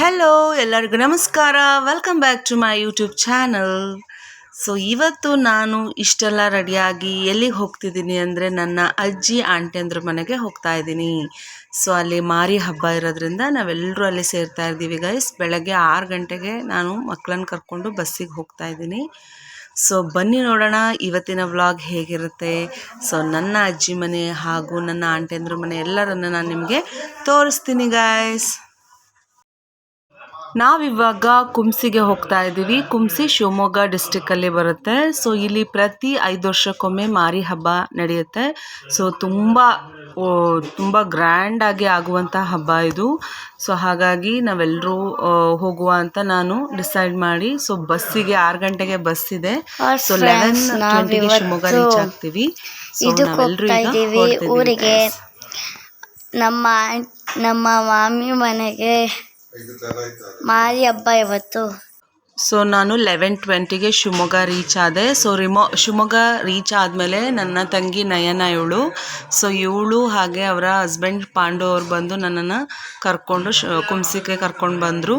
Hello ಎಲ್ಲರಿಗೂ ನಮಸ್ಕಾರ. Welcome back to my YouTube channel so ಇವತ್ತು ನಾನು ಇಷ್ಟೆಲ್ಲ ರೆಡಿಯಾಗಿ ಎಲ್ಲಿಗೆ ಹೋಗ್ತಿದ್ದೀನಿ ಅಂದರೆ ನನ್ನ ಅಜ್ಜಿ ಆಂಟಿಯಂದ್ರ ಮನೆಗೆ ಹೋಗ್ತಾ ಇದ್ದೀನಿ. ಸೊ ಅಲ್ಲಿ ಮಾರಿ ಹಬ್ಬ ಇರೋದ್ರಿಂದ ನಾವೆಲ್ಲರೂ ಅಲ್ಲಿ ಸೇರ್ತಾ ಇದ್ದೀವಿ ಗೈಸ್ ಬೆಳಗ್ಗೆ ಆರು ಗಂಟೆಗೆ ನಾನು ಮಕ್ಕಳನ್ನ ಕರ್ಕೊಂಡು ಬಸ್ಸಿಗೆ ಹೋಗ್ತಾ ಇದ್ದೀನಿ. ಸೊ ಬನ್ನಿ ನೋಡೋಣ, ಇವತ್ತಿನ ವ್ಲಾಗ್ ಹೇಗಿರುತ್ತೆ. ಸೊ ನನ್ನ ಅಜ್ಜಿ ಮನೆ ಹಾಗೂ ನನ್ನ ಆಂಟಿಯಂದ್ರ ಮನೆ ಎಲ್ಲರನ್ನು ನಾನು ನಿಮಗೆ ತೋರಿಸ್ತೀನಿ ಗಾಯ್ಸ್ ನಾವಿವಾಗ ಕುಂಸಿಗೆ ಹೋಗ್ತಾ ಇದ್ದೀವಿ. ಕುಂಸಿ ಶಿವಮೊಗ್ಗ ಡಿಸ್ಟಿಕ್ಕಲ್ಲಿ ಬರುತ್ತೆ. ಸೊ ಇಲ್ಲಿ ಪ್ರತಿ ಐದು ವರ್ಷಕ್ಕೊಮ್ಮೆ ಮಾರಿ ಹಬ್ಬ ನಡೆಯುತ್ತೆ. ಸೊ ತುಂಬ ತುಂಬಾ ಗ್ರ್ಯಾಂಡ್ ಆಗಿ ಆಗುವಂಥ ಹಬ್ಬ ಇದು. ಸೊ ಹಾಗಾಗಿ ನಾವೆಲ್ಲರೂ ಹೋಗುವ ಅಂತ ನಾನು ಡಿಸೈಡ್ ಮಾಡಿ ಸೊ ಬಸ್ಸಿಗೆ ಆರು ಗಂಟೆಗೆ ಬಸ್ ಇದೆ. ಸೊ ಲೆವೆನ್ ಟ್ವೆಂಟಿಗೆ ಶಿವಮೊಗ್ಗ ರೀಚ್ ಆಗ್ತೀವಿ. ಸೊ ನಾವೆಲ್ಲರೂ ಊರಿಗೆ ನಮ್ಮ ನಮ್ಮ ಮಾಮಿ ಮನೆಗೆ ಮಾರಿ ಹಬ್ಬ ಇವತ್ತು. ಸೊ ನಾನು ಲೆವೆನ್ ಟ್ವೆಂಟಿಗೆ ಶಿವಮೊಗ್ಗ ರೀಚ್ ಆದೆ. ಸೊ ರಿಮೋ, ಶಿವಮೊಗ್ಗ ರೀಚ್ ಆದಮೇಲೆ ನನ್ನ ತಂಗಿ ನಯನ ಇವಳು. ಸೊ ಇವಳು ಹಾಗೆ ಅವರ ಹಸ್ಬೆಂಡ್ ಪಾಂಡು ಅವ್ರು ಬಂದು ನನ್ನನ್ನು ಕರ್ಕೊಂಡು ಶ ಕುಮ್ಸಿಗೆ ಕರ್ಕೊಂಡು ಬಂದರು.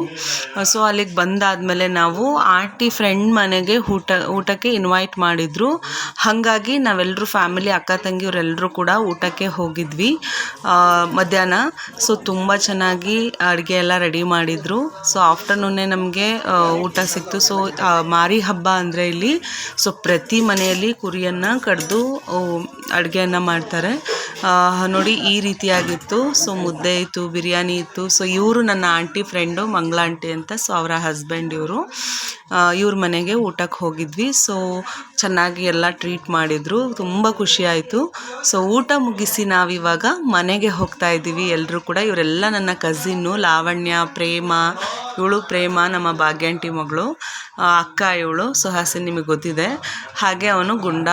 ಸೊ ಅಲ್ಲಿಗೆ ಬಂದಾದಮೇಲೆ ನಾವು ಆಂಟಿ ಫ್ರೆಂಡ್ ಮನೆಗೆ ಊಟ, ಊಟಕ್ಕೆ ಇನ್ವೈಟ್ ಮಾಡಿದರು. ಹಾಗಾಗಿ ನಾವೆಲ್ಲರೂ ಫ್ಯಾಮಿಲಿ ಅಕ್ಕ ತಂಗಿಯವರೆಲ್ಲರೂ ಕೂಡ ಊಟಕ್ಕೆ ಹೋಗಿದ್ವಿ. ಮಧ್ಯಾಹ್ನ. ಸೊ ತುಂಬ ಚೆನ್ನಾಗಿ ಅಡುಗೆ ಎಲ್ಲ ರೆಡಿ ಮಾಡಿದರು. ಸೊ ಆಫ್ಟರ್ನೂನೇ ನಮಗೆ ಊಟ ಸಿಕ್ತು. ಸೊ ಮಾರಿ ಹಬ್ಬ ಅಂದರೆ ಇಲ್ಲಿ ಸೊ ಪ್ರತಿ ಮನೆಯಲ್ಲಿ ಕುರಿಯನ್ನು ಕಡಿದು ಅಡುಗೆಯನ್ನು ಮಾಡ್ತಾರೆ. ನೋಡಿ ಈ ರೀತಿಯಾಗಿತ್ತು. ಸೊ ಮುದ್ದೆ ಇತ್ತು, ಬಿರಿಯಾನಿ ಇತ್ತು. ಸೊ ಇವರು ನನ್ನ ಆಂಟಿ ಫ್ರೆಂಡು, ಮಂಗಳ ಆಂಟಿ ಅಂತ. ಸೊ ಅವರ ಹಸ್ಬೆಂಡ್ ಇವರು. ಇವ್ರ ಮನೆಗೆ ಊಟಕ್ಕೆ ಹೋಗಿದ್ವಿ. ಸೊ ಚೆನ್ನಾಗಿ ಎಲ್ಲ ಟ್ರೀಟ್ ಮಾಡಿದರು. ತುಂಬ ಖುಷಿ ಆಯಿತು. ಸೊ ಊಟ ಮುಗಿಸಿ ನಾವಿವಾಗ ಮನೆಗೆ ಹೋಗ್ತಾ ಇದ್ದೀವಿ. ಎಲ್ಲರೂ ಕೂಡ ಇವರೆಲ್ಲ ನನ್ನ ಕಝಿನ್ನು ಲಾವಣ್ಯ, ಪ್ರೇಮ, ಇವಳು ಪ್ರೇಮ, ನಮ್ಮ ಭಾಗ್ಯಂಟಿ ಮಗಳು ಅಕ್ಕ ಇವಳು ಸುಹಾಸಿನ್ ನಿಮಗೆ ಗೊತ್ತಿದೆ. ಹಾಗೆ ಅವನು ಗುಂಡ.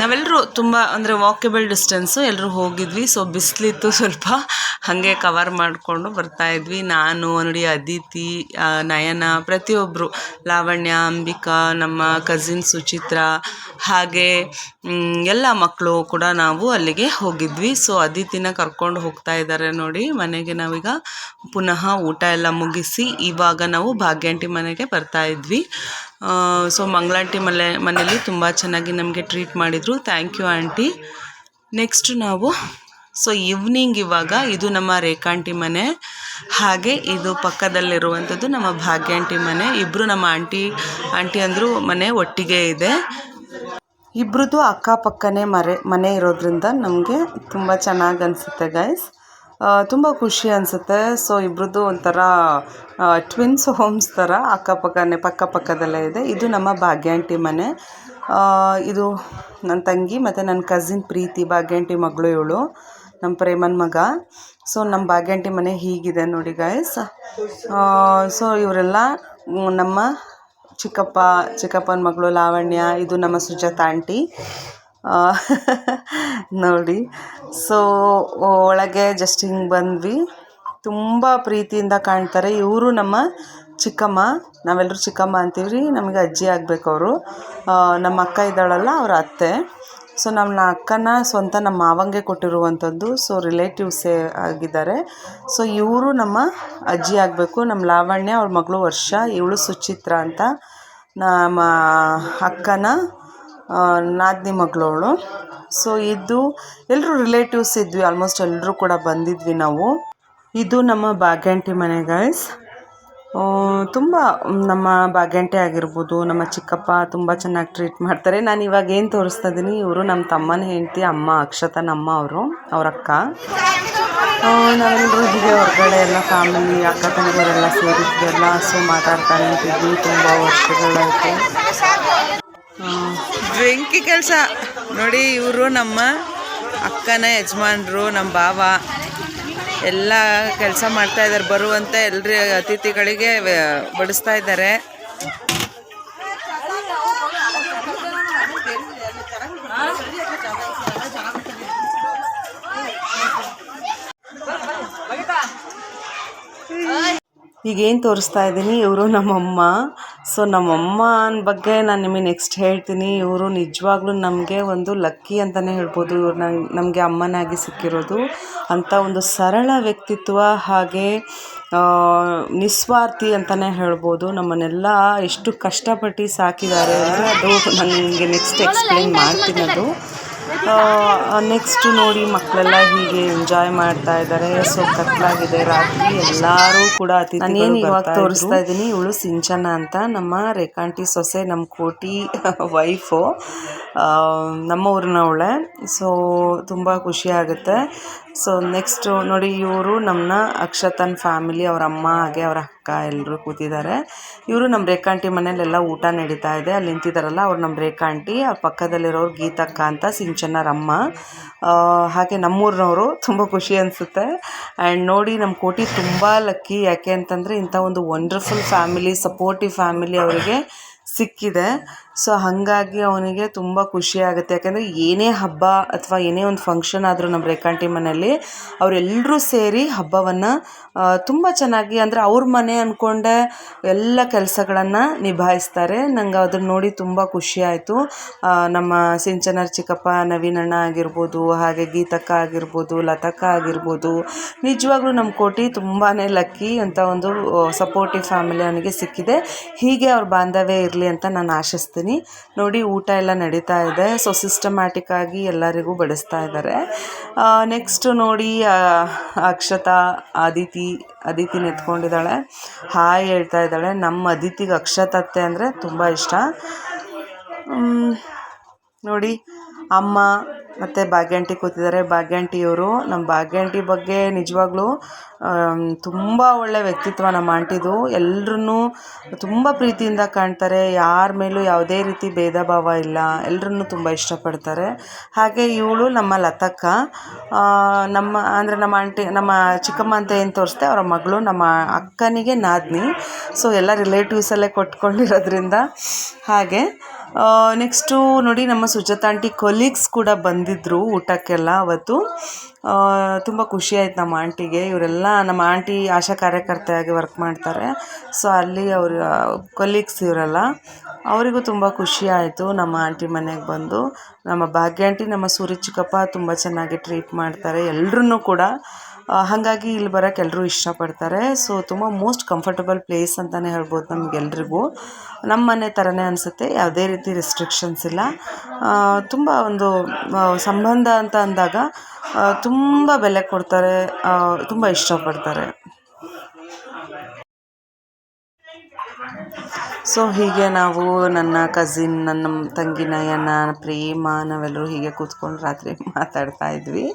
ನಾವೆಲ್ಲರೂ ತುಂಬ ಅಂದರೆ ವಾಕೇಬಲ್ ಡಿಸ್ಟೆನ್ಸು ಎಲ್ಲರೂ ಹೋಗಿದ್ವಿ. ಸೊ ಬಿಸಿಲಿತ್ತು ಸ್ವಲ್ಪ. ಹಾಗೆ ಕವರ್ ಮಾಡಿಕೊಂಡು ಬರ್ತಾ ಇದ್ವಿ. ನಾನು ನೋಡಿ ಅದಿತಿ ನಯನ ಪ್ರತಿಯೊಬ್ಬರು ಲಾವಣ್ಯ, ಅಂಬಿಕಾ, ನಮ್ಮ ಕಸಿನ್ ಸುಚಿತ್ರ ಹಾಗೆ ಎಲ್ಲ ಮಕ್ಕಳು ಕೂಡ ನಾವು ಅಲ್ಲಿಗೆ ಹೋಗಿದ್ವಿ. ಸೊ ಅದಿತಿನ ಕರ್ಕೊಂಡು ಹೋಗ್ತಾ ಇದ್ದಾರೆ ನೋಡಿ. ಮನೆಗೆ ನಾವೀಗ ಪುನಃ ಊಟ ಎಲ್ಲ ಮುಗಿಸಿ ಇವಾಗ ನಾವು ಭಾಗ್ಯಾಂಟಿ ಮನೆಗೆ ಬರ್ತಾ ಇದ್ವಿ. ಸೊ ಮಂಗಳಾಂಟಿ ಮನೆ ಮನೇಲಿ ತುಂಬ ಚೆನ್ನಾಗಿ ನಮಗೆ ಟ್ರೀಟ್ ಮಾಡಿದರು. ಥ್ಯಾಂಕ್ ಯು ಆಂಟಿ ನೆಕ್ಸ್ಟ್ ನಾವು ಸೊ ಈವ್ನಿಂಗ್ ಇವಾಗ ಇದು ನಮ್ಮ ರೇಖಾಂಟಿ ಮನೆ. ಹಾಗೆ ಇದು ಪಕ್ಕದಲ್ಲಿರುವಂಥದ್ದು ನಮ್ಮ ಭಾಗ್ಯಾಂಟಿ ಮನೆ. ಇಬ್ಬರು ನಮ್ಮ ಆಂಟಿ ಆಂಟಿ ಅಂದರು ಮನೆ ಒಟ್ಟಿಗೆ ಇದೆ. ಇಬ್ರದ್ದು ಅಕ್ಕಪಕ್ಕನೇ ಮರೆ, ಮನೆ ಇರೋದ್ರಿಂದ ನಮಗೆ ತುಂಬ ಚೆನ್ನಾಗಿ ಅನಿಸುತ್ತೆ ಗೈಸ್ ತುಂಬ ಖುಷಿ ಅನಿಸುತ್ತೆ. ಸೊ ಇಬ್ರದ್ದು ಒಂಥರ ಟ್ವಿನ್ಸ್ ಹೋಮ್ಸ್ ಥರ ಅಕ್ಕಪಕ್ಕನೇ, ಪಕ್ಕ ಪಕ್ಕದಲ್ಲೇ ಇದೆ. ಇದು ನಮ್ಮ ಭಾಗ್ಯಾಂಟಿ ಮನೆ. ಇದು ನನ್ನ ತಂಗಿ ಮತ್ತು ನನ್ನ ಕಸಿನ್ ಪ್ರೀತಿ, ಭಾಗ್ಯಾಂಟಿ ಮಗಳು ಇವಳು. ನಮ್ಮ ಪ್ರೇಮನ ಮಗ. ಸೊ ನಮ್ಮ ಭಾಗ್ಯಂಟಿ ಮನೆ ಹೀಗಿದೆ ನೋಡಿ ಗಾಯಸ್ ಸೊ ಇವರೆಲ್ಲ ನಮ್ಮ ಚಿಕ್ಕಪ್ಪ, ಚಿಕ್ಕಪ್ಪನ ಮಗಳು ಲಾವಣ್ಯ, ಇದು ನಮ್ಮ ಸುಜಾತ ಆಂಟಿ. ನೋಡಿ. ಸೊ ಒಳಗೆ ಜಸ್ಟ್ ಹಿಂಗೆ ಬಂದ್ವಿ. ತುಂಬ ಪ್ರೀತಿಯಿಂದ ಕಾಣ್ತಾರೆ. ಇವರು ನಮ್ಮ ಚಿಕ್ಕಮ್ಮ. ನಾವೆಲ್ಲರೂ ಚಿಕ್ಕಮ್ಮ ಅಂತೀವಿ ರೀ ನಮಗೆ ಅಜ್ಜಿ ಆಗಬೇಕು ಅವರು. ನಮ್ಮ ಅಕ್ಕ ಇದ್ದಾಳಲ್ಲ, ಅವ್ರ ಅತ್ತೆ. ಸೊ ನಮ್ಮ ಅಕ್ಕನ ಸ್ವಂತ ನಮ್ಮ ಮಾವಂಗೆ ಕೊಟ್ಟಿರುವಂಥದ್ದು, ಸೊ ರಿಲೇಟಿವ್ಸೇ ಆಗಿದ್ದಾರೆ. ಸೊ ಇವರು ನಮ್ಮ ಅಜ್ಜಿ ಆಗಬೇಕು, ನಮ್ಮ ಲಾವಣ್ಯ, ಅವ್ರ ಮಗಳು ವರ್ಷ, ಇವಳು ಸುಚಿತ್ರ ಅಂತ ನಮ್ಮ ಅಕ್ಕನ ನಾದಿನಿ ಮಗಳವಳು ಸೊ ಇದು ಎಲ್ಲರೂ ರಿಲೇಟಿವ್ಸ್ ಇದ್ವಿ ಆಲ್ಮೋಸ್ಟ್ ಎಲ್ಲರೂ ಕೂಡ ಬಂದಿದ್ವಿ ನಾವು. ಇದು ನಮ್ಮ ಭಾಗ್ಯಾಂಟಿ ಮನೆ ಗೈಸ್ ತುಂಬ ನಮ್ಮ ಭಾಗ್ಯಂಟಿ ಆಗಿರ್ಬೋದು, ನಮ್ಮ ಚಿಕ್ಕಪ್ಪ ತುಂಬ ಚೆನ್ನಾಗಿ ಟ್ರೀಟ್ ಮಾಡ್ತಾರೆ. ನಾನು ಇವಾಗ ಏನು ತೋರಿಸ್ತಾ ಇದ್ದೀನಿ ಇವರು ನಮ್ಮ ತಮ್ಮನ ಹೆಂಡತಿ, ಅಮ್ಮ ಅಕ್ಷತನ ನಮ್ಮ ಅವರು ಅವರಕ್ಕ ಅಕ್ಕ. ನಾವೆಲ್ಲರೂ ಹೀಗೆ ಹೊರಗಡೆ ಎಲ್ಲ ಫ್ಯಾಮಿಲಿ ಅಕ್ಕ ತಂಗಿಯವರೆಲ್ಲ ಸೇರಿದ್ವೆಲ್ಲ ಸೊ ಮಾತಾಡ್ತಾ ನಿಂತಿದ್ವಿ ತುಂಬ ವರ್ಷಗಳಾಯಿತು. ಬೆಂಕಿ ಕೆಲಸ. ನೋಡಿ ಇವರು ನಮ್ಮ ಅಕ್ಕನ ಯಜಮಾನರು, ನಮ್ಮ ಭಾವ. ಎಲ್ಲ ಕೆಲಸ ಮಾಡ್ತಾ ಇದ್ದಾರೆ ಬರುವಂತೆ ಎಲ್ಲರಿ ಅತಿಥಿಗಳಿಗೆ ಬಡಿಸ್ತಾ ಇದ್ದಾರೆ. ಈಗೇನು ತೋರಿಸ್ತಾ ಇದ್ದೀನಿ? ಇವರು ನಮ್ಮಮ್ಮ. ಸೊ ನಮ್ಮಮ್ಮನ ಬಗ್ಗೆ ನಾನು ನಿಮಗೆ ನೆಕ್ಸ್ಟ್ ಹೇಳ್ತೀನಿ. ಇವರು ನಿಜವಾಗ್ಲೂ ನಮಗೆ ಒಂದು ಲಕ್ಕಿ ಅಂತಲೇ ಹೇಳ್ಬೋದು. ಇವ್ರು ನಂಗೆ, ನಮಗೆ ಅಮ್ಮನಾಗಿ ಸಿಕ್ಕಿರೋದು. ಅಂಥ ಒಂದು ಸರಳ ವ್ಯಕ್ತಿತ್ವ ಹಾಗೆ ನಿಸ್ವಾರ್ಥಿ ಅಂತಲೇ ಹೇಳ್ಬೋದು. ನಮ್ಮನ್ನೆಲ್ಲ ಎಷ್ಟು ಕಷ್ಟಪಟ್ಟು ಸಾಕಿದ್ದಾರೆ ಅಂದರೆ ಅದು ನಿಮಗೆ ನೆಕ್ಸ್ಟ್ ಎಕ್ಸ್ಪ್ಲೇನ್ ಮಾಡ್ತೀನಿ ಅದು. ನೆಕ್ಸ್ಟ್ ನೋಡಿ ಮಕ್ಕಳೆಲ್ಲ ಹೀಗೆ ಎಂಜಾಯ್ ಮಾಡ್ತಾ ಇದ್ದಾರೆ. ಸೊ ಕತ್ಲಾಗಿದೆ ರಾತ್ರಿ. ಎಲ್ಲರೂ ಕೂಡ ನಾನೇನು ಇವಾಗ ತೋರಿಸ್ತಾ ಇದ್ದೀನಿ. ಇವಳು ಸಿಂಚನ ಅಂತ. ನಮ್ಮ ರೇಖಾಂಟಿ ಸೊಸೆ ನಮ್ಮ ಕೋಟಿ ವೈಫು ನಮ್ಮ ಊರಿನವಳೆ ಸೊ ತುಂಬ ಖುಷಿ ಆಗುತ್ತೆ. ಸೊ ನೆಕ್ಸ್ಟು ನೋಡಿ ಇವರು ನಮ್ಮನ್ನ ಅಕ್ಷತನ್ ಫ್ಯಾಮಿಲಿ ಅವ್ರ ಅಮ್ಮ ಹಾಗೆ ಅವ್ರ ಅಕ್ಕ ಎಲ್ಲರೂ ಕೂತಿದ್ದಾರೆ. ಇವರು ನಮ್ಮ ರೇಖಾಂಟಿ ಮನೇಲೆಲ್ಲ ಊಟ ನಡೀತಾ ಇದೆ. ಅಲ್ಲಿ ನಿಂತಿದ್ದಾರಲ್ಲ ಅವ್ರು ನಮ್ಮ ರೇಖಾಂಟಿ. ಆ ಪಕ್ಕದಲ್ಲಿರೋರು ಗೀತಕ್ಕ ಅಂತ ಸಿಂಚನರಮ್ಮ ಹಾಗೆ ನಮ್ಮೂರಿನವರು. ತುಂಬ ಖುಷಿ ಅನಿಸುತ್ತೆ. ಆ್ಯಂಡ್ ನೋಡಿ ನಮ್ಮ ಕೋಟಿ ತುಂಬ ಲಕ್ಕಿ. ಯಾಕೆ ಅಂತಂದರೆ ಇಂಥ ಒಂದು ವಂಡರ್ಫುಲ್ ಫ್ಯಾಮಿಲಿ, ಸಪೋರ್ಟಿವ್ ಫ್ಯಾಮಿಲಿ ಅವರಿಗೆ ಸಿಕ್ಕಿದೆ. ಸೊ ಹಾಗಾಗಿ ಅವನಿಗೆ ತುಂಬ ಖುಷಿ ಆಗುತ್ತೆ. ಯಾಕೆಂದರೆ ಏನೇ ಹಬ್ಬ ಅಥವಾ ಏನೇ ಒಂದು ಫಂಕ್ಷನ್ ಆದರೂ ನಮ್ಮ ರೇಖಾಂಟಿ ಮನೆಯಲ್ಲಿ ಅವರೆಲ್ಲರೂ ಸೇರಿ ಹಬ್ಬವನ್ನು ತುಂಬ ಚೆನ್ನಾಗಿ ಅಂದರೆ ಅವ್ರ ಮನೆ ಅಂದ್ಕೊಂಡೆ ಎಲ್ಲ ಕೆಲಸಗಳನ್ನು ನಿಭಾಯಿಸ್ತಾರೆ. ನಂಗೆ ಅದನ್ನು ನೋಡಿ ತುಂಬ ಖುಷಿ ಆಯಿತು. ನಮ್ಮ ಸಿಂಚನರ್ ಚಿಕ್ಕಪ್ಪ, ನವೀನ್ ಅಣ್ಣ ಆಗಿರ್ಬೋದು, ಹಾಗೆ ಗೀತಕ್ಕ ಆಗಿರ್ಬೋದು, ಲತಕ್ಕ ಆಗಿರ್ಬೋದು, ನಿಜವಾಗ್ಲೂ ನಮ್ಮ ಕೋಟಿ ತುಂಬಾ ಲಕ್ಕಿ ಅಂತ ಒಂದು ಸಪೋರ್ಟಿವ್ ಫ್ಯಾಮಿಲಿ ಅವನಿಗೆ ಸಿಕ್ಕಿದೆ. ಹೀಗೆ ಅವ್ರ ಬಾಂಧವ್ಯ ಇರಲಿ ಅಂತ ನಾನು ಆಶಿಸ್ತೀನಿ. ನೋಡಿ, ಊಟ ಎಲ್ಲ ನಡೀತಾ ಇದೆ. ಸೊ ಸಿಸ್ಟಮ್ಯಾಟಿಕ್ ಆಗಿ ಎಲ್ಲರಿಗೂ ಬಡಿಸ್ತಾ ಇದ್ದಾರೆ. ನೆಕ್ಸ್ಟ್ ನೋಡಿ ಅಕ್ಷತಾ ಅದಿತಿ ಅದಿತಿ ನೆತ್ಕೊಂಡಿದ್ದಾಳೆ. ಹಾಯ್ ಹೇಳ್ತಾ ಇದ್ದಾಳೆ. ನಮ್ಮ ಅದಿತಿಗೆ ಅಕ್ಷತತ್ತೆ ಅಂದರೆ ತುಂಬ ಇಷ್ಟ. ನೋಡಿ, ಅಮ್ಮ ಮತ್ತು ಭಾಗ್ಯಾಂಟಿ ಕೂತಿದ್ದಾರೆ. ಭಾಗ್ಯಾಂಟಿಯವರು ನಮ್ಮ ಭಾಗ್ಯಾಂಟಿ ಬಗ್ಗೆ ನಿಜವಾಗ್ಲೂ ತುಂಬ ಒಳ್ಳೆ ವ್ಯಕ್ತಿತ್ವ ನಮ್ಮ ಆಂಟಿದು. ಎಲ್ಲರನ್ನೂ ತುಂಬ ಪ್ರೀತಿಯಿಂದ ಕಾಣ್ತಾರೆ. ಯಾರ ಮೇಲೂ ಯಾವುದೇ ರೀತಿ ಭೇದ ಭಾವ ಇಲ್ಲ. ಎಲ್ಲರನ್ನೂ ತುಂಬ ಇಷ್ಟಪಡ್ತಾರೆ. ಹಾಗೆ ಇವಳು ನಮ್ಮ ಲತಕ್ಕ. ನಮ್ಮ, ಅಂದರೆ ನಮ್ಮ ಆಂಟಿ, ನಮ್ಮ ಚಿಕ್ಕಮ್ಮ ಅಂತ ಏನು ತೋರಿಸ್ದೆ, ಅವರ ಮಗಳು, ನಮ್ಮ ಅಕ್ಕನಿಗೆ ನಾದ್ನಿ. ಸೊ, ಎಲ್ಲ ರಿಲೇಟಿವ್ಸಲ್ಲೇ ಕೊಟ್ಕೊಂಡಿರೋದ್ರಿಂದ ಹಾಗೆ ನೆಕ್ಸ್ಟು ನೋಡಿ ನಮ್ಮ ಸುಜಾತ ಆಂಟಿ ಕೊಲೀಗ್ಸ್ ಕೂಡ ಬಂದಿದ್ದರು ಊಟಕ್ಕೆಲ್ಲ ಅವತ್ತು. ತುಂಬ ಖುಷಿ ಆಯ್ತು ನಮ್ಮ ಆಂಟಿಗೆ ಇವರೆಲ್ಲ ನಮ್ಮ ಆಂಟಿ ಆಶಾ ಕಾರ್ಯಕರ್ತೆಯಾಗಿ ವರ್ಕ್ ಮಾಡ್ತಾರೆ. ಸೊ ಅಲ್ಲಿ ಅವ್ರ ಕೊಲೀಗ್ಸ್ ಇವರೆಲ್ಲ. ಅವರಿಗೂ ತುಂಬ ಖುಷಿ ಆಯಿತು ನಮ್ಮ ಆಂಟಿ ಮನೆಗೆ ಬಂದು. ನಮ್ಮ ಭಾಗ್ಯ ಆಂಟಿ ನಮ್ಮ ಸೂರಿ ಚಿಕ್ಕಪ್ಪ ತುಂಬ ಚೆನ್ನಾಗಿ ಟ್ರೀಟ್ ಮಾಡ್ತಾರೆ. ಎಲ್ಲರೂ ಕೂಡ ಹಾಗಾಗಿ ಇಲ್ಲಿ ಬರೋಕ್ಕೆ ಎಲ್ಲರೂ ಇಷ್ಟಪಡ್ತಾರೆ. ಸೊ ತುಂಬ ಮೋಸ್ಟ್ ಕಂಫರ್ಟಬಲ್ ಪ್ಲೇಸ್ ಅಂತಲೇ ಹೇಳ್ಬೋದು ನಮಗೆಲ್ರಿಗೂ. ನಮ್ಮ ಮನೆ ಥರನೇ ಅನಿಸುತ್ತೆ, ಯಾವುದೇ ರೀತಿ ರೆಸ್ಟ್ರಿಕ್ಷನ್ಸ್ ಇಲ್ಲ. ತುಂಬ ಒಂದು ಸಂಬಂಧ ಅಂತ ಅಂದಾಗ ತುಂಬ ಬೆಲೆ ಕೊಡ್ತಾರೆ ತುಂಬ ಇಷ್ಟಪಡ್ತಾರೆ. ಸೊ ಹೀಗೆ ನಾವು ನನ್ನ ಕಸಿನ್ ನನ್ನ ತಂಗಿ ನಯನ, ಪ್ರೇಮ ನಾವೆಲ್ಲರೂ ಹೀಗೆ ಕೂತ್ಕೊಂಡು ರಾತ್ರಿ ಮಾತಾಡ್ತಾ ಇದ್ವಿ.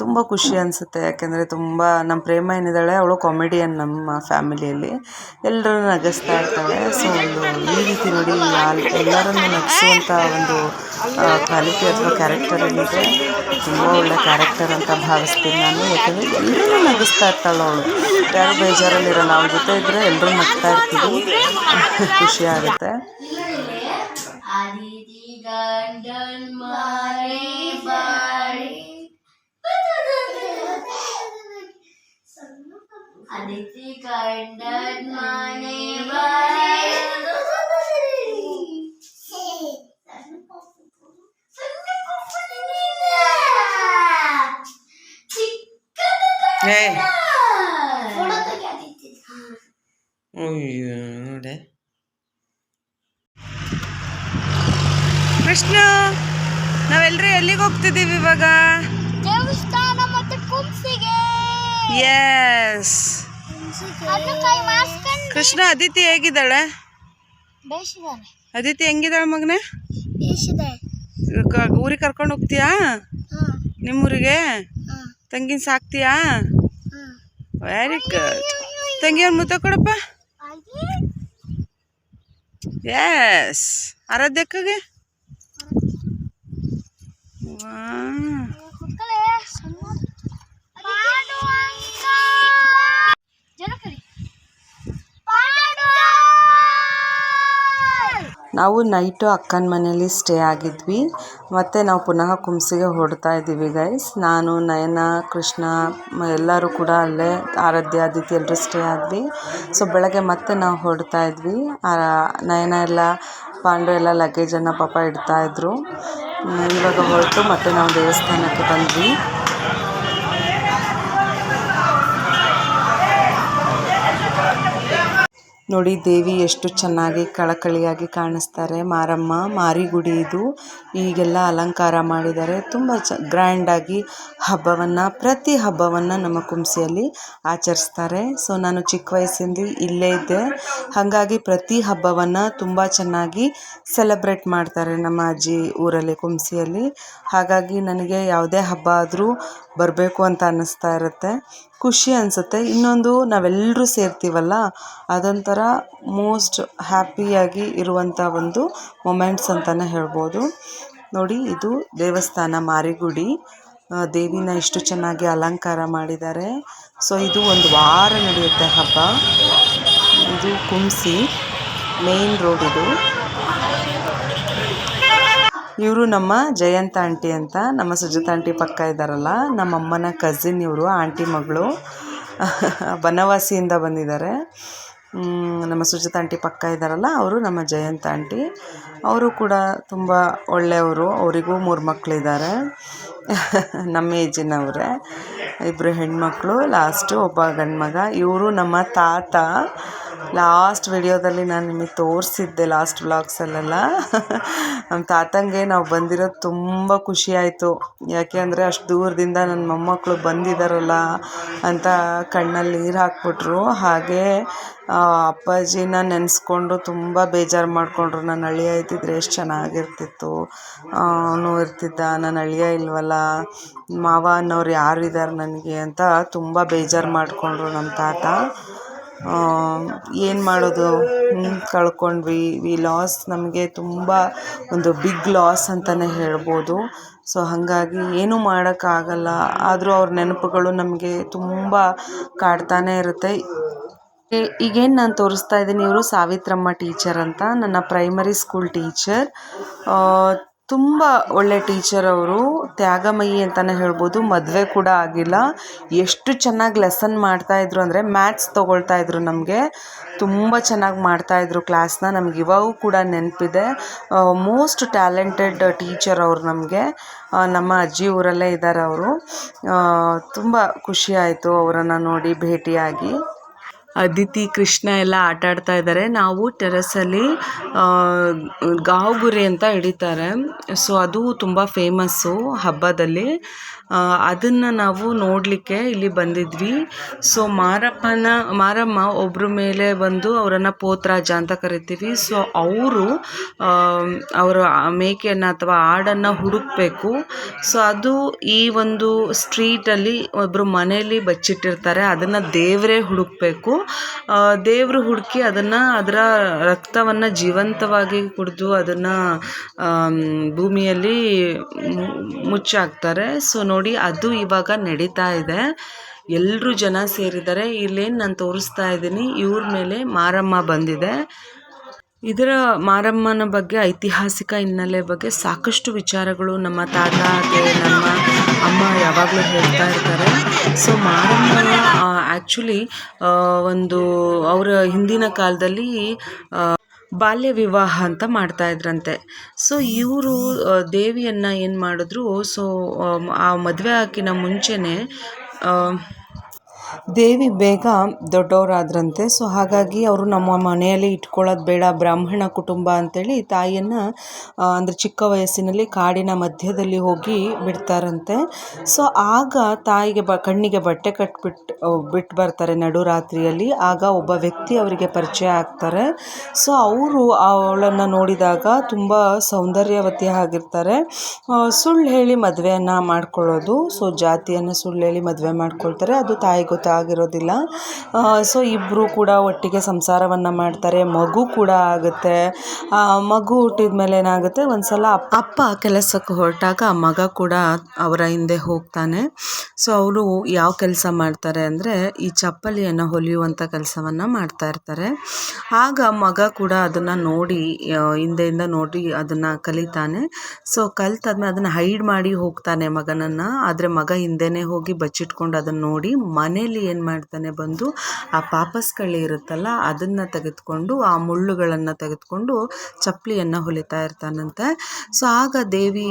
ತುಂಬ ಖುಷಿ ಅನಿಸುತ್ತೆ. ಯಾಕೆಂದರೆ ತುಂಬ ನಮ್ಮ ಪ್ರೇಮ ಏನಿದ್ದಾಳೆ, ಅವಳು ಕಾಮಿಡಿಯನ್ ನಮ್ಮ ಫ್ಯಾಮಿಲಿಯಲ್ಲಿ ಎಲ್ಲರೂ ನಗಿಸ್ತಾ ಇರ್ತಾಳೆ. ಸೊ ಒಂದು ಈ ರೀತಿ ನೋಡಿ ಎಲ್ಲರನ್ನೂ ನಗಿಸುವಂಥ ಒಂದು ಕ್ವಾಲಿಟಿ ಅಥವಾ ಕ್ಯಾರೆಕ್ಟರ್ ಏನಿದೆ ತುಂಬ ಒಳ್ಳೆ ಕ್ಯಾರೆಕ್ಟರ್ ಅಂತ ಭಾವಿಸ್ತೀನಿ ನಾನು. ಯಾಕೆಂದರೆ ಎಲ್ಲರೂ ನಗಿಸ್ತಾ ಇರ್ತಾಳೆ ಅವಳು. ಯಾರು ಬೇಜಾರಲ್ಲಿರೋಲ್ಲ ಅವ್ರ ಜೊತೆ ಇದ್ದರೆ ಎಲ್ಲರೂ ನಗ್ತಾ ಇರ್ತೀವಿ. ಖುಷಿ ಆಗುತ್ತೆ ಅದಿತಿ ಗಂಡನ್ ಮಾರಿ ಬಾರಿ ಅದಿತಿ ಗಂಡನ್ ಮನೆ ನೋಡೆ ಕೃಷ್ಣ ನಾವೆಲ್ಲರೂ ಎಲ್ಲಿಗೆ ಹೋಗ್ತಿದ್ದೀವಿ ಇವಾಗ? ದೇವಸ್ಥಾನ ಮತ್ತೆ ಕುಂಸಿಗೆ. ಎಸ್ ಕೃಷ್ಣ ಅದಿತಿ ಹೇಗಿದ್ದಾಳೆ? ಅದಿತಿ ಹೆಂಗಿದ್ದಾಳೆ ಮಗನೇ? ಊರಿಗೆ ಕರ್ಕೊಂಡು ಹೋಗ್ತೀಯಾ? ನಿಮ್ಮೂರಿಗೆ? ತಂಗಿನ ಸಾಕ್ತೀಯಾ? ವೆರಿ ಗುಡ್ ತಂಗಿ ಒಂದು ಮುತ್ತ ಕೊಡಪ್ಪ. ಎಸ್ ಆರಾಧ್ಯಕ್ಕಗೆ? ವಾ ನಾವು ನೈಟು ಅಕ್ಕನ ಮನೇಲಿ ಸ್ಟೇ ಆಗಿದ್ವಿ. ಮತ್ತು ನಾವು ಪುನಃ ಕುಂಸಿಗೆ ಹೊಡ್ತಾ ಇದ್ದೀವಿ ಗೈಸ್ ನಾನು ನಯನ ಕೃಷ್ಣ ಎಲ್ಲರೂ ಕೂಡ ಅಲ್ಲೇ ಆರಾಧ್ಯ ಆದಿತ್ಯ ಎಲ್ಲರೂ ಸ್ಟೇ ಆದ್ವಿ. ಸೊ ಬೆಳಗ್ಗೆ ಮತ್ತೆ ನಾವು ಹೊಡ್ತಾ ಇದ್ವಿ. ನಯನ ಎಲ್ಲ ಪಾಂಡು ಎಲ್ಲ ಲಗೇಜನ್ನು ಪಾಪ ಇಡ್ತಾ ಇದ್ರು. ಹ್ಮ್, ಇವಾಗ ಹೊರಟು ಮತ್ತೆ ನಾವು ದೇವಸ್ಥಾನಕ್ಕೆ ಬಂದ್ವಿ. ನೋಡಿ, ದೇವಿ ಎಷ್ಟು ಚೆನ್ನಾಗಿ ಕಳಕಳಿಯಾಗಿ ಕಾಣಿಸ್ತಾರೆ. ಮಾರಮ್ಮ, ಮಾರಿಗುಡಿ ಇದು. ಈಗೆಲ್ಲ ಅಲಂಕಾರ ಮಾಡಿದ್ದಾರೆ. ತುಂಬ ಚ, ಗ್ರ್ಯಾಂಡಾಗಿ ಹಬ್ಬವನ್ನು, ಪ್ರತಿ ಹಬ್ಬವನ್ನು ನಮ್ಮ ಕುಂಸಿಯಲ್ಲಿ ಆಚರಿಸ್ತಾರೆ. ಸೊ, ನಾನು ಚಿಕ್ಕ ವಯಸ್ಸಿಂದ ಇಲ್ಲೇ ಇದ್ದೆ. ಹಾಗಾಗಿ ಪ್ರತಿ ಹಬ್ಬವನ್ನು ತುಂಬ ಚೆನ್ನಾಗಿ ಸೆಲೆಬ್ರೇಟ್ ಮಾಡ್ತಾರೆ ನಮ್ಮ ಅಜ್ಜಿ ಊರಲ್ಲಿ, ಕುಂಸಿಯಲ್ಲಿ. ಹಾಗಾಗಿ ನನಗೆ ಯಾವುದೇ ಹಬ್ಬ ಆದರೂ ಬರಬೇಕು ಅಂತ ಅನ್ನಿಸ್ತಾ ಇರುತ್ತೆ. ಖುಷಿ ಅನಿಸುತ್ತೆ. ಇನ್ನೊಂದು ನಾವೆಲ್ಲರೂ ಸೇರ್ತೀವಲ್ಲ, ಅದೊಂಥರ ಮೋಸ್ಟ್ ಹ್ಯಾಪಿಯಾಗಿ ಇರುವಂಥ ಒಂದು ಮೊಮೆಂಟ್ಸ್ ಅಂತಲೇ ಹೇಳ್ಬೋದು. ನೋಡಿ, ಇದು ದೇವಸ್ಥಾನ ಮಾರಿಗುಡಿ. ದೇವಿನ ಇಷ್ಟು ಚೆನ್ನಾಗಿ ಅಲಂಕಾರ ಮಾಡಿದ್ದಾರೆ. ಸೊ, ಇದು ಒಂದು ವಾರ ನಡೆಯುತ್ತೆ ಹಬ್ಬ. ಇದು ಕುಂಸಿ, ಮೇನ್ ರೋಡ್ ಇದು. ಇವರು ನಮ್ಮ ಜಯಂತ ಆಂಟಿ ಅಂತ. ನಮ್ಮ ಸುಜಾತ ಆಂಟಿ ಪಕ್ಕ ಇದ್ದಾರಲ್ಲ. ನಮ್ಮ ಅಮ್ಮನ ಕಸಿನ್ ಇವರು, ಆಂಟಿ ಮಗಳು. ಬನವಾಸಿಯಿಂದ ಬಂದಿದ್ದಾರೆ. ನಮ್ಮ ಸುಜಾತ ಆಂಟಿ ಪಕ್ಕ ಇದ್ದಾರಲ್ಲ, ಅವರು ನಮ್ಮ ಜಯಂತ ಆಂಟಿ. ಅವರು ಕೂಡ ತುಂಬ ಒಳ್ಳೆಯವರು. ಅವರಿಗೂ ಮೂರು ಮಕ್ಕಳಿದ್ದಾರೆ ನಮ್ಮ ಏಜಿನವರೇ. ಇಬ್ಬರು ಹೆಣ್ಮಕ್ಳು ಲಾಸ್ಟು ಒಬ್ಬ ಗಂಡ್ಮಗ. ಇವರು ನಮ್ಮ ತಾತ. ಲಾಸ್ಟ್ ವಿಡಿಯೋದಲ್ಲಿ ನಾನು ನಿಮಗೆ ತೋರಿಸಿದ್ದೆ ಲಾಸ್ಟ್ ವ್ಲಾಗ್ಸಲ್ಲೆಲ್ಲ. ನಮ್ಮ ತಾತಂಗೆ ನಾವು ಬಂದಿರೋದು ತುಂಬ ಖುಷಿ ಆಯಿತು. ಯಾಕೆ ಅಂದರೆ ಅಷ್ಟು ದೂರದಿಂದ ನನ್ನ ಮೊಮ್ಮಕ್ಕಳು ಬಂದಿದ್ದಾರಲ್ಲ ಅಂತ ಕಣ್ಣಲ್ಲಿ ನೀರು ಹಾಕ್ಬಿಟ್ರು. ಹಾಗೆ ಅಪ್ಪಾಜಿನ ನೆನೆಸ್ಕೊಂಡು ತುಂಬ ಬೇಜಾರು ಮಾಡಿಕೊಂಡ್ರು. ನನ್ನ ಅಳಿಯ ಇದ್ದಿದ್ರೆ ಎಷ್ಟು ಚೆನ್ನಾಗಿರ್ತಿತ್ತು. ಅವನು ಇರ್ತಿದ್ದ. ನನ್ನ ಅಳಿಯ ಇಲ್ವಲ್ಲ. ಮಾವ ಅನ್ನೋರು ಯಾರು ಇದ್ದಾರೆ ನನಗೆ? ಅಂತ ತುಂಬ ಬೇಜಾರು ಮಾಡಿಕೊಂಡ್ರು ನಮ್ಮ ತಾತ. ಏನು ಮಾಡೋದು? ಕಳ್ಕೊಂಡ್ವಿ. ವಿ ಲಾಸ್ ನಮಗೆ ತುಂಬ ಒಂದು ಬಿಗ್ ಲಾಸ್ ಅಂತಲೇ ಹೇಳ್ಬೋದು. ಸೊ ಹಾಗಾಗಿ ಏನೂ ಮಾಡೋಕ್ಕಾಗಲ್ಲ. ಆದರೂ ಅವ್ರ ನೆನಪುಗಳು ನಮಗೆ ತುಂಬ ಕಾಡ್ತಾನೆ ಇರುತ್ತೆ. ಈಗೇನು ನಾನು ತೋರಿಸ್ತಾ ಇದ್ದೀನಿ ಇವರು ಸಾವಿತ್ರಮ್ಮ ಟೀಚರ್ ಅಂತ. ನನ್ನ ಪ್ರೈಮರಿ ಸ್ಕೂಲ್ ಟೀಚರ್ ತುಂಬ ಒಳ್ಳೆ ಟೀಚರ್ ಅವರು. ತ್ಯಾಗಮಯಿ ಅಂತಲೇ ಹೇಳ್ಬೋದು. ಮದುವೆ ಕೂಡ ಆಗಿಲ್ಲ. ಎಷ್ಟು ಚೆನ್ನಾಗಿ ಲೆಸನ್ ಮಾಡ್ತಾಯಿದ್ರು ಅಂದರೆ ಮ್ಯಾಥ್ಸ್ ತೊಗೊಳ್ತಾ ಇದ್ರು ನಮಗೆ. ತುಂಬ ಚೆನ್ನಾಗಿ ಮಾಡ್ತಾಯಿದ್ರು ಕ್ಲಾಸ್ನ ನಮ್ಗೆ ಇವಾಗೂ ಕೂಡ ನೆನಪಿದೆ. ಮೋಸ್ಟ್ ಟ್ಯಾಲೆಂಟೆಡ್ ಟೀಚರ್ ಅವರು ನಮಗೆ. ನಮ್ಮ ಅಜ್ಜಿ ಊರಲ್ಲೇ ಇದ್ದಾರೆ ಅವರು. ತುಂಬ ಖುಷಿ ಆಯಿತು ಅವರನ್ನು ನೋಡಿ ಭೇಟಿಯಾಗಿ. ಅದಿತಿ, ಕೃಷ್ಣ ಎಲ್ಲ ಆಟ ಆಡ್ತಾ ಇದ್ದಾರೆ. ನಾವು ಟೆರೆಸಲ್ಲಿ ಗಾವುಗುರಿ ಅಂತ ಹಿಡಿತಾರೆ. ಸೊ, ಅದು ತುಂಬ ಫೇಮಸ್ಸು ಹಬ್ಬದಲ್ಲಿ. ಅದನ್ನು ನಾವು ನೋಡಲಿಕ್ಕೆ ಇಲ್ಲಿ ಬಂದಿದ್ವಿ. ಸೊ, ಮಾರಪ್ಪನ, ಮಾರಮ್ಮ ಒಬ್ಬರ ಮೇಲೆ ಬಂದು ಅವರನ್ನು ಪೋತ್ರಾಜ ಅಂತ ಕರಿತೀವಿ. ಸೊ, ಅವರು ಅವರ ಮೇಕೆಯನ್ನು ಅಥವಾ ಆಡನ್ನು ಹುಡುಕಬೇಕು. ಸೊ, ಅದು ಈ ಒಂದು ಸ್ಟ್ರೀಟಲ್ಲಿ ಒಬ್ಬರು ಮನೆಯಲ್ಲಿ ಬಚ್ಚಿಟ್ಟಿರ್ತಾರೆ. ಅದನ್ನು ದೇವರೇ ಹುಡುಕಬೇಕು. ದೇವರು ಹುಡುಕಿ ಅದನ್ನು ಅದರ ರಕ್ತವನ್ನು ಜೀವಂತವಾಗಿ ಕುಡಿದು ಅದನ್ನು ಭೂಮಿಯಲ್ಲಿ ಮುಚ್ಚಾಕ್ತಾರೆ. ಸೊ ನೋಡಿ, ಅದು ಇವಾಗ ನಡೀತಾ ಇದೆ. ಎಲ್ಲರೂ ಜನ ಸೇರಿದ್ದಾರೆ. ಇಲ್ಲೇನು ನಾನು ತೋರಿಸ್ತಾ ಇದ್ದೀನಿ. ಇವ್ರ ಮೇಲೆ ಮಾರಮ್ಮ ಬಂದಿದೆ. ಇದರ ಮಾರಮ್ಮನ ಬಗ್ಗೆ ಐತಿಹಾಸಿಕ ಹಿನ್ನೆಲೆ ಬಗ್ಗೆ ಸಾಕಷ್ಟು ವಿಚಾರಗಳು ನಮ್ಮ ತಾತ ನಮ್ಮ ಅಮ್ಮ ಯಾವಾಗಲೂ ಹೇಳ್ತಾ ಇರ್ತಾರೆ. ಸೊ ಮಾರಮ್ಮನ ಆ್ಯಕ್ಚುಲಿ ಒಂದು ಅವರ ಹಿಂದಿನ ಕಾಲದಲ್ಲಿ ಬಾಲ್ಯ ವಿವಾಹ ಅಂತ ಮಾಡ್ತಾ ಇದ್ರಂತೆ. ಸೊ ಇವರು ದೇವಿಯನ್ನು ಏನು ಮಾಡಿದ್ರು ಸೊ ಆ ಮದುವೆ ಹಾಕಿನ ಮುಂಚೆನೇ ದೇವಿ ಬೇಗ ದೊಡ್ಡವರಾದ್ರಂತೆ. ಸೊ ಹಾಗಾಗಿ ಅವರು ನಮ್ಮ ಮನೆಯಲ್ಲಿ ಇಟ್ಕೊಳ್ಳೋದು ಬೇಡ. ಬ್ರಾಹ್ಮಣ ಕುಟುಂಬ ಅಂತೇಳಿ ತಾಯಿಯನ್ನು ಅಂದರೆ ಚಿಕ್ಕ ವಯಸ್ಸಿನಲ್ಲಿ ಕಾಡಿನ ಮಧ್ಯದಲ್ಲಿ ಹೋಗಿ ಬಿಡ್ತಾರಂತೆ. ಸೊ ಆಗ ತಾಯಿಗೆ ಬ, ಕಣ್ಣಿಗೆ ಬಟ್ಟೆ ಕಟ್ಬಿಟ್ಟು ಬಿಟ್ಟು ಬರ್ತಾರೆ ನಡುರಾತ್ರಿಯಲ್ಲಿ. ಆಗ ಒಬ್ಬ ವ್ಯಕ್ತಿ ಅವರಿಗೆ ಪರಿಚಯ ಆಗ್ತಾರೆ. ಸೊ ಅವರು ಅವಳನ್ನು ನೋಡಿದಾಗ ತುಂಬ ಸೌಂದರ್ಯವತಿ ಆಗಿರ್ತಾರೆ. ಸುಳ್ಳು ಹೇಳಿ ಮದುವೆಯನ್ನು ಮಾಡ್ಕೊಳ್ಳೋದು. ಸೊ ಜಾತಿಯನ್ನು ಸುಳ್ಳು ಹೇಳಿ ಮದುವೆ ಮಾಡ್ಕೊಳ್ತಾರೆ. ಅದು ತಾಯಿ ಗೊತ್ತಾಗಿರೋದಿಲ್ಲ ಸೊ ಇಬ್ಬರು ಕೂಡ ಒಟ್ಟಿಗೆ ಸಂಸಾರವನ್ನು ಮಾಡ್ತಾರೆ, ಮಗು ಕೂಡ ಆಗುತ್ತೆ. ಮಗು ಹುಟ್ಟಿದ ಮೇಲೆ ಏನಾಗುತ್ತೆ? ಒಂದ್ಸಲ ಅಪ್ಪ ಅಪ್ಪ ಕೆಲಸಕ್ಕೆ ಹೊರಟಾಗ ಮಗ ಕೂಡ ಅವರ ಹಿಂದೆ ಹೋಗ್ತಾನೆ. ಸೊ ಅವರು ಯಾವ ಕೆಲಸ ಮಾಡ್ತಾರೆ ಅಂದರೆ ಈ ಚಪ್ಪಲಿಯನ್ನು ಹೊಲಿಯುವಂಥ ಕೆಲಸವನ್ನು ಮಾಡ್ತಾ ಇರ್ತಾರೆ. ಆಗ ಮಗ ಕೂಡ ಅದನ್ನು ನೋಡಿ ಹಿಂದೆಯಿಂದ ನೋಡಿ ಅದನ್ನು ಕಲಿತಾನೆ. ಸೊ ಕಲಿತಾದ್ಮೇಲೆ ಅದನ್ನು ಹೈಡ್ ಮಾಡಿ ಹೋಗ್ತಾನೆ ಮಗನನ್ನು. ಆದರೆ ಮಗ ಹಿಂದೆನೇ ಹೋಗಿ ಬಚ್ಚಿಟ್ಕೊಂಡು ಅದನ್ನು ನೋಡಿ ಮನೇಲಿ ಏನು ಮಾಡ್ತಾನೆ ಬಂದು, ಆ ಪಾಪಸ್ಕಳ್ಳಿ ಇರುತ್ತಲ್ಲ, ಅದನ್ನು ತೆಗೆದುಕೊಂಡು, ಆ ಮುಳ್ಳುಗಳನ್ನು ತೆಗೆದುಕೊಂಡು ಚಪ್ಪಲಿಯನ್ನು ಹೊಲಿತಾ ಇರ್ತಾನಂತೆ. ಸೊ ಆಗ ದೇವಿ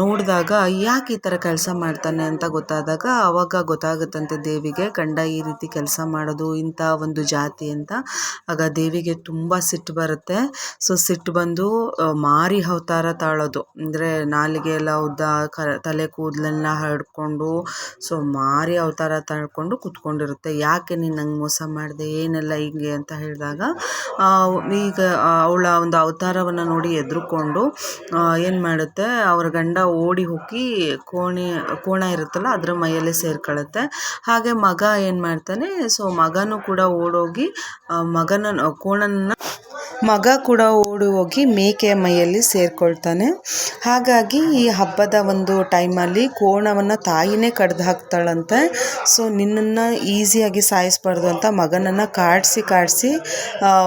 ನೋಡಿದಾಗ ಯಾಕೆ ಈ ಥರ ಕೆಲಸ ಮಾಡ್ತಾನೆ ಅಂತ ಗೊತ್ತಾದಾಗ, ಅವಾಗ ಗೊತ್ತಾಗುತ್ತಂತೆ ದೇವಿಗೆ ಗಂಡ ಈ ರೀತಿ ಕೆಲಸ ಮಾಡೋದು, ಇಂಥ ಒಂದು ಜಾತಿ ಅಂತ. ಆಗ ದೇವಿಗೆ ತುಂಬ ಸಿಟ್ಟು ಬರುತ್ತೆ. ಸೊ ಸಿಟ್ಟು ಬಂದು ಮಾರಿ ಅವತಾರ ತಾಳೋದು. ಅಂದರೆ ನಾಲಿಗೆ ಎಲ್ಲ ಉದ್ದ, ಕ, ತಲೆ ಕೂದಲನ್ನ ಹರಡ್ಕೊಂಡು ಸೊ ಮಾರಿ ಅವತಾರ ತಾಳ್ಕೊಂಡು ಕೂತ್ಕೊಂಡಿರುತ್ತೆ. ಯಾಕೆ ನೀನು ನಂಗೆ ಮೋಸ ಮಾಡಿದೆ? ಏನೆಲ್ಲ ಹಿಂಗೆ ಅಂತ ಹೇಳಿದಾಗ ಈಗ ಅವಳ ಒಂದು ಅವತಾರವನ್ನು ನೋಡಿ ಎದ್ರುಕೊಂಡು ಏನು ಮಾಡುತ್ತೆ? ಅವ್ರ ಗಂಡ ಓಡಿ ಹೋಗಿ ಕೋಣೆ, ಕೋಣ ಇರುತ್ತಲ್ಲ, ಅದರ ಮೈಯಲ್ಲೇ ಸೇರ್ಕೊಳ್ಳುತ್ತೆ ಹಾಗೆ ಮಗ ಏನು ಮಾಡ್ತಾನೆ? ಸೊ ಮಗನೂ ಕೂಡ ಓಡೋಗಿ ಮಗನ ಕೋಣನ ಮಗ ಕೂಡ ಓಡಿ ಹೋಗಿ ಮೇಕೆಯ ಮೈಯಲ್ಲಿ ಸೇರ್ಕೊಳ್ತಾನೆ. ಹಾಗಾಗಿ ಈ ಹಬ್ಬದ ಒಂದು ಟೈಮಲ್ಲಿ ಕೋಣವನ್ನು ತಾಯಿನೇ ಕಡ್ದು ಹಾಕ್ತಾಳಂತೆ. ಸೊ, ನಿನ್ನನ್ನು ಈಸಿಯಾಗಿ ಸಾಯಿಸ್ಬಾರ್ದು ಅಂತ ಮಗನನ್ನು ಕಾಡಿಸಿ ಕಾಡಿಸಿ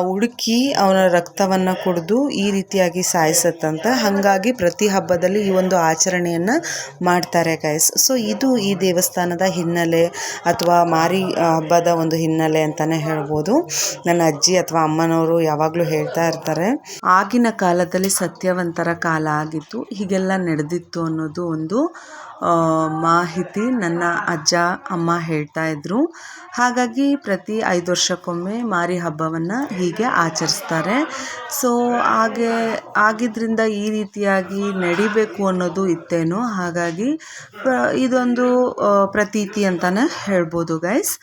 ಹುಡುಕಿ ಅವನ ರಕ್ತವನ್ನು ಕುಡಿದು ಈ ರೀತಿಯಾಗಿ ಸಾಯಿಸತ್ತಂತೆ. ಹಾಗಾಗಿ ಪ್ರತಿ ಹಬ್ಬದಲ್ಲಿ ಈ ಒಂದು ಆಚರಣೆಯನ್ನು ಮಾಡ್ತಾರೆ ಗೈಸ್ ಸೊ ಇದು ಈ ದೇವಸ್ಥಾನದ ಹಿನ್ನೆಲೆ ಅಥವಾ ಮಾರಿ ಹಬ್ಬದ ಒಂದು ಹಿನ್ನೆಲೆ ಅಂತಲೇ ಹೇಳ್ಬೋದು. ನನ್ನ ಅಜ್ಜಿ ಅಥವಾ ಅಮ್ಮನವರು ಯಾವಾಗಲೂ ಹೇಳ್ತಾ ಇರ್ತಾರೆ. ಆಗಿನ ಕಾಲದಲ್ಲಿ ಸತ್ಯವಂತರ ಕಾಲ ಆಗಿತ್ತು. ಹೀಗೆಲ್ಲ ನಡೆದಿತ್ತು ಅನ್ನೋದು ಒಂದು ಮಾಹಿತಿ ನನ್ನ ಅಜ್ಜ, ಅಮ್ಮ ಹೇಳ್ತಾ ಇದ್ರು. ಹಾಗಾಗಿ ಪ್ರತಿ ಐದು ವರ್ಷಕ್ಕೊಮ್ಮೆ ಮಾರಿ ಹಬ್ಬವನ್ನು ಹೀಗೆ ಆಚರಿಸ್ತಾರೆ. ಸೊ ಹಾಗೆ ಆಗಿದ್ದರಿಂದ ಈ ರೀತಿಯಾಗಿ ನಡಿಬೇಕು ಅನ್ನೋದು ಇತ್ತೇನೋ, ಹಾಗಾಗಿ ಇದೊಂದು ಪ್ರತೀತಿ ಅಂತಲೇ ಹೇಳ್ಬೋದು ಗೈಸ್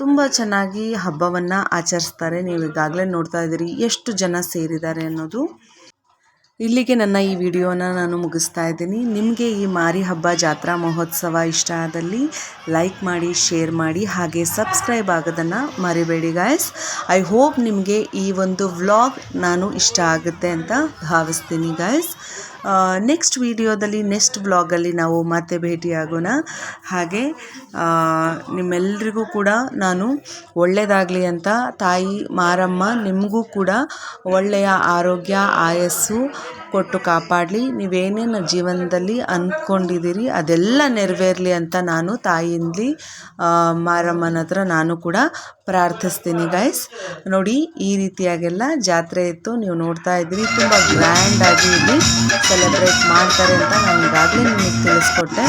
ತುಂಬ ಚೆನ್ನಾಗಿ ಹಬ್ಬವನ್ನು ಆಚರಿಸ್ತಾರೆ. ನೀವು ಈಗಾಗಲೇ ನೋಡ್ತಾ ಇದ್ದೀರಿ ಎಷ್ಟು ಜನ ಸೇರಿದ್ದಾರೆ ಅನ್ನೋದು. ಇಲ್ಲಿಗೆ ನನ್ನ ಈ ವಿಡಿಯೋನ ನಾನು ಮುಗಿಸ್ತಾ ಇದ್ದೀನಿ. ನಿಮಗೆ ಈ ಮಾರಿ ಹಬ್ಬ, ಜಾತ್ರಾ ಮಹೋತ್ಸವ ಇಷ್ಟ ಆದಲ್ಲಿ ಲೈಕ್ ಮಾಡಿ, ಶೇರ್ ಮಾಡಿ, ಹಾಗೆ ಸಬ್ಸ್ಕ್ರೈಬ್ ಆಗೋದನ್ನು ಮರಿಬೇಡಿ ಗಾಯ್ಸ್ ಐ ಹೋಪ್ ನಿಮಗೆ ಈ ಒಂದು ವ್ಲಾಗ್ ನಾನು ಇಷ್ಟ ಆಗುತ್ತೆ ಅಂತ ಭಾವಿಸ್ತೀನಿ ಗಾಯ್ಸ್ ನೆಕ್ಸ್ಟ್ ವಿಡಿಯೋದಲ್ಲಿ ನೆಕ್ಸ್ಟ್ ವ್ಲಾಗಲ್ಲಿ ನಾವು ಮತ್ತೆ ಭೇಟಿಯಾಗೋಣ. ಹಾಗೆ ನಿಮ್ಮೆಲ್ಲರಿಗೂ ಕೂಡ ನಾನು ಒಳ್ಳೆಯದಾಗಲಿ ಅಂತ, ತಾಯಿ ಮಾರಮ್ಮ ನಿಮಗೂ ಕೂಡ ಒಳ್ಳೆಯ ಆರೋಗ್ಯ, ಆಯಸ್ಸು ಕೊಟ್ಟು ಕಾಪಾಡಲಿ. ನೀವೇನೇನು ಜೀವನದಲ್ಲಿ ಅಂದ್ಕೊಂಡಿದ್ದೀರಿ, ಅದೆಲ್ಲ ನೆರವೇರಲಿ ಅಂತ ನಾನು ತಾಯಿಯಿಂದಲಿ ಮಾರಮ್ಮನ ಹತ್ರ ನಾನು ಕೂಡ ಪ್ರಾರ್ಥಿಸ್ತೀನಿ ಗೈಸ್ ನೋಡಿ, ಈ ರೀತಿಯಾಗೆಲ್ಲ ಜಾತ್ರೆ ಇತ್ತು, ನೀವು ನೋಡ್ತಾ ಇದ್ದೀರಿ. ತುಂಬ ಗ್ರ್ಯಾಂಡಾಗಿ ಇಲ್ಲಿ ಸೆಲೆಬ್ರೇಟ್ ಮಾಡ್ತಾರೆ ಅಂತ ನಾನು ಈಗಾಗಲೇ ನಿಮಗೆ ತಿಳಿಸ್ಕೊಟ್ಟೆ.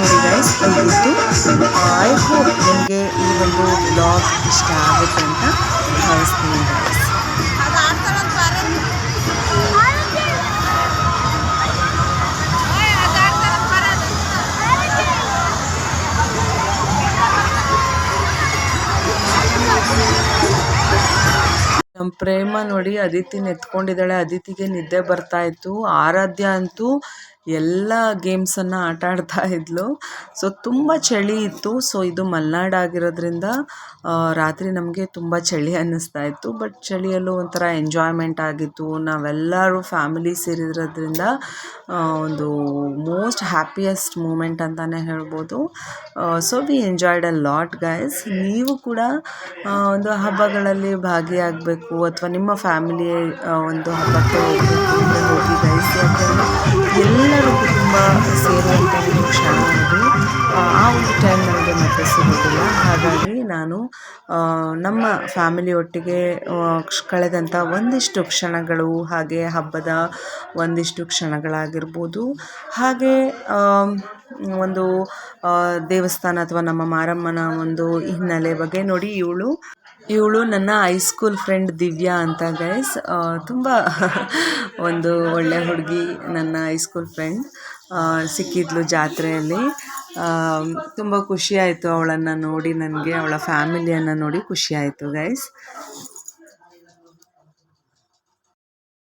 ನೋಡಿ ಗೈಸ್ ಹೀಗಿತ್ತು. ಐ ನಿಮಗೆ ಈ ಒಂದು ಬ್ಲಾಗ್ ಇಷ್ಟ ಆಗುತ್ತೆ ಅಂತ ಭಾವಿಸ್ತೀನಿ ಪ್ರೇಮ ನೋಡಿ ಅದಿತಿನ ಎತ್ಕೊಂಡಿದ್ದಾಳೆ ಅದಿತಿಗೆ ನಿದ್ದೆ ಬರ್ತಾ ಇತ್ತು. ಆರಾಧ್ಯ ಅಂತೂ ಎಲ್ಲ ಗೇಮ್ಸನ್ನು ಆಟ ಆಡ್ತಾ ಇದ್ಲು. ಸೊ ತುಂಬ ಚಳಿ ಇತ್ತು. ಸೊ ಇದು ಮಲ್ನಾಡ್ ಆಗಿರೋದ್ರಿಂದ ರಾತ್ರಿ ನಮಗೆ ತುಂಬ ಚಳಿ ಅನ್ನಿಸ್ತಾ ಇತ್ತು. ಬಟ್ ಚಳಿಯಲ್ಲೂ ಒಂಥರ ಎಂಜಾಯ್ಮೆಂಟ್ ಆಗಿತ್ತು. ನಾವೆಲ್ಲರೂ ಫ್ಯಾಮಿಲಿ ಸೇರಿರೋದ್ರಿಂದ ಒಂದು ಮೋಸ್ಟ್ ಹ್ಯಾಪಿಯೆಸ್ಟ್ ಮೂಮೆಂಟ್ ಅಂತಲೇ ಹೇಳ್ಬೋದು. So we enjoyed a lot guys ನೀವು ಕೂಡ ಒಂದು ಹಬ್ಬಗಳಲ್ಲಿ ಭಾಗಿಯಾಗಬೇಕು ಅಥವಾ ನಿಮ್ಮ ಫ್ಯಾಮಿಲಿ ಒಂದು ಹಬ್ಬಕ್ಕೆ ಹೋಗಿ ಗೈಸ್ ಯಾಕಂದರೆ ಎಲ್ಲರೂ ಕುಟುಂಬ ಸೇರುವಂಥ ಒಂದು ಕ್ಷಣ ಅದು ಆ ಒಂದು ಟೈಮ್ ನನಗೆ ಮತ್ತೆ ಸಿಗೋದಿಲ್ಲ ಹಾಗಾಗಿ ನಾನು ನಮ್ಮ ಫ್ಯಾಮಿಲಿ ಒಟ್ಟಿಗೆ ಕಳೆದಂಥ ಒಂದಿಷ್ಟು ಕ್ಷಣಗಳು ಹಾಗೆ ಹಬ್ಬದ ಒಂದಿಷ್ಟು ಕ್ಷಣಗಳಾಗಿರ್ಬೋದು. ಹಾಗೆ ಒಂದು ದೇವಸ್ಥಾನ ಅಥವಾ ನಮ್ಮ ಮಾರಮ್ಮನ ಒಂದು ಹಿನ್ನೆಲೆ ಬಗ್ಗೆ ನೋಡಿ. ಇವಳು ಇವಳು ನನ್ನ ಹೈಸ್ಕೂಲ್ ಫ್ರೆಂಡ್ ದಿವ್ಯಾ ಅಂತ ಗೈಸ್ ತುಂಬ ಒಂದು ಒಳ್ಳೆ ಹುಡುಗಿ ನನ್ನ ಹೈಸ್ಕೂಲ್ ಫ್ರೆಂಡ್ ಸಿಕ್ಕಿದ್ಲು ಜಾತ್ರೆಯಲ್ಲಿ. ತುಂಬ ಖುಷಿಯಾಯಿತು ಅವಳನ್ನು ನೋಡಿ, ನನಗೆ ಅವಳ ಫ್ಯಾಮಿಲಿಯನ್ನು ನೋಡಿ ಖುಷಿಯಾಯಿತು ಗೈಸ್